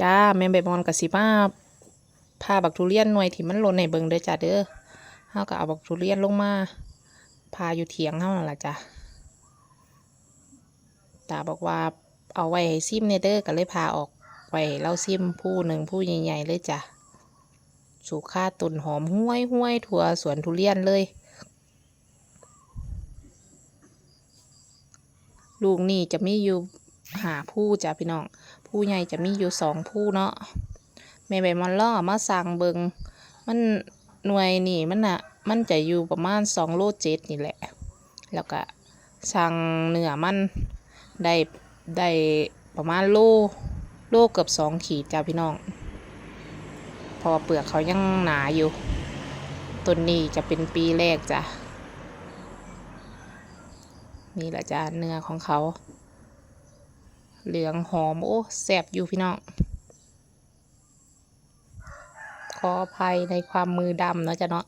จ้าแม่ใบบอนกับสิมาพาบักทุเรียนหน่วยที่มันหล่นในเบิงเด้อจ้าเด้อเฮาก็เอาบักทุเรียนลงมาพาอยู่เถียงเฮานั่นล่ะจ้ะตาบอกว่าเอาไว้ให้ซิมเนเด้อก็เลยพาออกไว้ให้เราซิมผู้หนึ่งผู้ใหญ่ๆเลยจ้ะสูค่าตุนหอมห้วยห้วยๆทั่วสวนทุเรียนเลย ลูกนี่จะมีอยู่ หาผู้จ้ะพี่น้องผู้ใหญ่จะมีอยู่สองผู้เนาะแม่ใบมอนล่อมาสั่งเบิงมันหน่วยนี่มันอะมันจะอยู่ประมาณสองโลเจ็ดนี่แหละ แล้วก็สั่งเนื้อมันได้ได้ประมาณโลโลเกือบสองขีดจ้ะพี่น้อง พอเปลือกเขายังหนาอยู่ต้นนี้จะเป็นปีแรกจ้ะนี่แหละจ้าเนื้อของเขา เหลืองหอม โอ้แสบอยู่พี่น้องขออภัยในความมือดำเนาะจ้ะเนาะ